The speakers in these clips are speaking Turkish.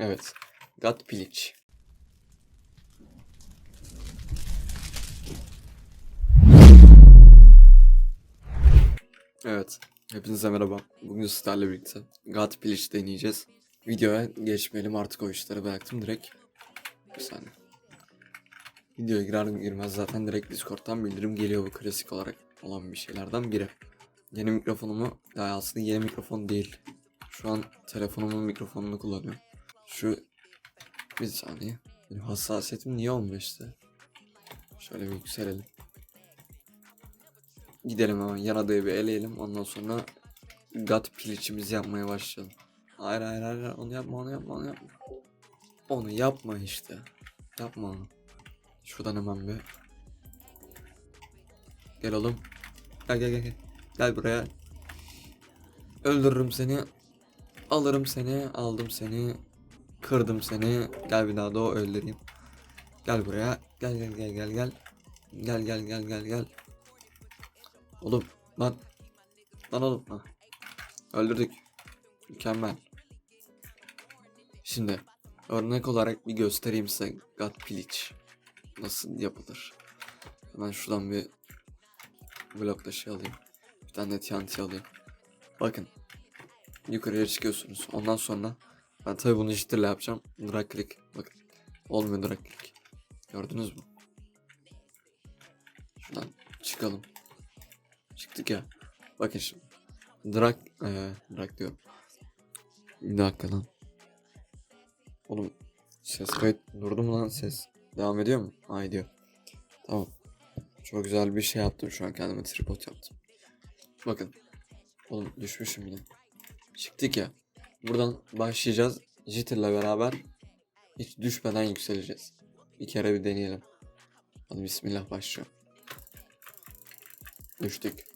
Evet. Gat piliç. Evet. Hepinize merhaba. Bugün sizlerle birlikte Gat piliç deneyeceğiz. Videoya geçmeyelim artık o işleri bıraktım direkt. Bir saniye. Videoya girer girmez zaten direkt Discord'dan bildirim geliyor bu klasik olarak olan bir şeylerden biri. Yeni mikrofonumu, ya aslında yeni mikrofon değil. Şu an telefonumun mikrofonunu kullanıyorum. Şu bir saniye. Benim hassasiyetim niye 15'te? Şöyle bir yükselelim. Gidelim hemen yan adayı bir eleyelim. Ondan sonra gut piliçimizi yapmaya başlayalım. Hayır hayır hayır. onu yapma onu yapma onu yapma. Onu yapma işte. Yapma onu. Şuradan hemen bir. Gel oğlum. Gel gel gel gel. Gel buraya. Öldürürüm seni. Alırım seni. Aldım seni. Kırdım seni. Gel bir daha da o öldüreyim. Gel buraya. Gel gel gel gel gel. Gel gel gel gel gel. Oğlum lan. Lan oğlum. Ha. Öldürdük. Mükemmel. Şimdi örnek olarak bir göstereyim size God Piliç nasıl yapılır. Hemen şuradan bir blok taşı alayım. Bir tane TNT alayım. Bakın. Yukarıya çıkıyorsunuz. Ondan sonra ben tabi bunu jitterle yapacağım. Drag click. Bakın. Olmuyor drag click. Gördünüz mü? Şuradan çıkalım. Çıktık ya. Bakın şimdi. Drag, ee, drag diyorum. Bir dakika lan. Oğlum ses kayıt durdu mu lan ses? Devam ediyor mu? Ha ediyor. Tamam. Çok güzel bir şey yaptım şu an kendime tripod yaptım. Bakın. Oğlum düşmüşüm yine. Çıktık ya. Buradan başlayacağız. Jitter'la beraber hiç düşmeden yükseleceğiz. Bir kere bir deneyelim. Hadi bismillah başlıyorum. Düştük.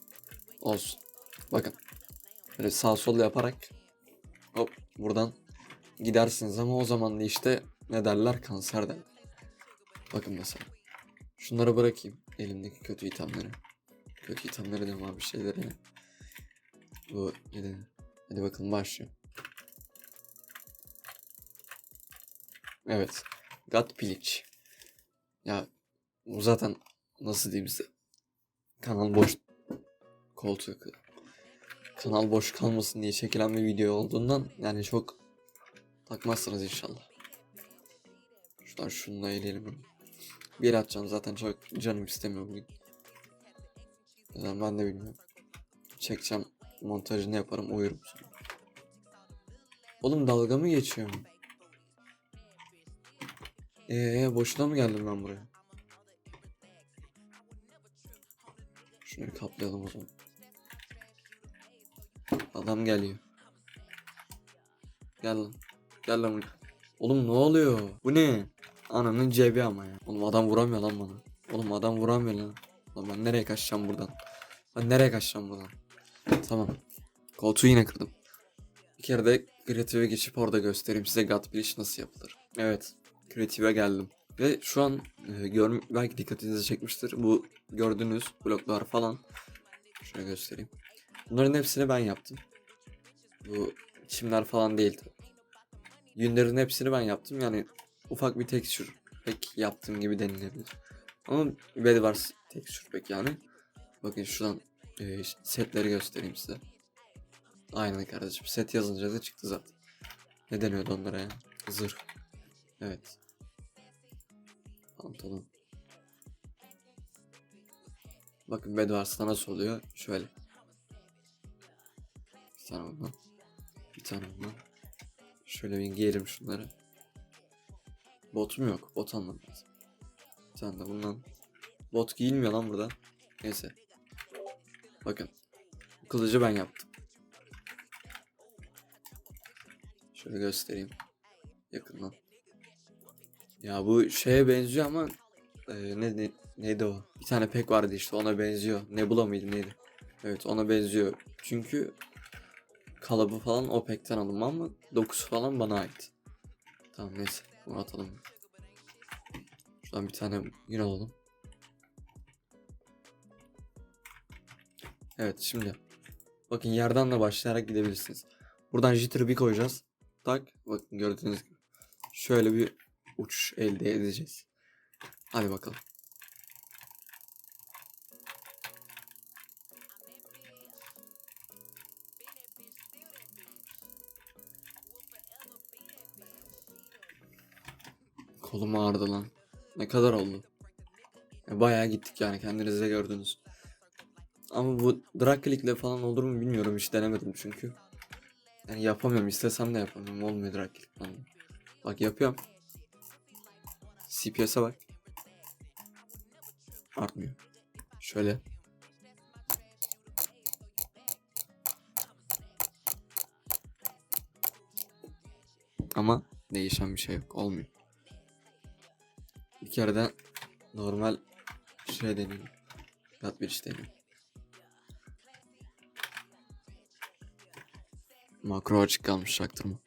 Olsun. Bakın. Böyle sağ sol yaparak hop buradan gidersiniz ama o zaman da işte ne derler kanser derler. Bakın mesela. Şunları bırakayım. Elimdeki kötü itemleri. Kötü itemleri de var bir şeyleri. Bu yine. Hadi bakalım başlıyor. Evet. God Piliç. Ya zaten nasıl diyeyim size. Kanal boş koltuk kanal boş kalmasın diye çekilen bir video olduğundan yani çok takmazsınız inşallah. Şuradan şununla eleyelim. Bir atacağım zaten çok canım istemiyor bugün. Neden ben de bilmiyorum. Çekeceğim montajını yaparım uyurum. Oğlum dalga mı geçiyorum? Eee boşuna mı geldim ben buraya? Şunları kaplayalım o zaman. Adam geliyor. Gel lan. Gel lan. Oğlum ne oluyor? Bu ne? Ananın cebi ama ya. Oğlum adam vuramıyor lan bana. Oğlum adam vuramıyor lan. Lan ben nereye kaçacağım buradan? Ben nereye kaçacağım buradan? Tamam. Koltuğu yine kırdım. Bir kere de kreatife geçip orada göstereyim size God Biliş nasıl yapılır. Evet. Kreative geldim. Ve şu an e, gör, belki dikkatinizi çekmiştir. Bu gördüğünüz bloklar falan. Şöyle göstereyim. Bunların hepsini ben yaptım. Bu çimler falan değil tabii. Yünlerin hepsini ben yaptım. Yani ufak bir texture pek yaptığım gibi denilebilir. Ama Bedwars texture pek yani. Bakın şuradan e, setleri göstereyim size. Aynen kardeşim. Set yazınca da çıktı zaten. Ne deniyordu onlara ya? Zırh. Evet. Pantolon. Bakın Bedwars'ta nasıl oluyor? Şöyle. Bir tane bundan. Bir tane bundan. Şöyle bir giyelim şunları. Botum yok. Bot almam lazım. Bir tane de bundan. Bot giyilmiyor lan burada. Neyse. Bakın. Kılıcı ben yaptım. Şöyle göstereyim. Yakından. Ya bu şeye benziyor ama e, ne, ne neydi o? Bir tane pek vardı işte ona benziyor. Nebula mıydı neydi? Evet ona benziyor. Çünkü kalıbı falan o pekten alınma ama dokusu falan bana ait. Tamam neyse bunu atalım. Şuradan bir tane yün alalım. Evet şimdi. Bakın yerden de başlayarak gidebilirsiniz. Buradan jitter'ı bir koyacağız. Tak bakın gördüğünüz gibi. şöyle bir uçuş elde edeceğiz. Hadi bakalım. Kolum ağrıdı lan. Ne kadar oldu? Bayağı gittik yani kendiniz de gördünüz. Ama bu drag click'le falan olur mu bilmiyorum hiç denemedim çünkü. Yani yapamıyorum istesem de yapamıyorum olmuyor drag click falan. Bak yapıyorum. CPS'e bak. Artmıyor. Şöyle. Ama değişen bir şey yok. Olmuyor. Bir kere de normal şey deneyim. Flat bir iş deneyim. Makro açık kalmış çaktırma.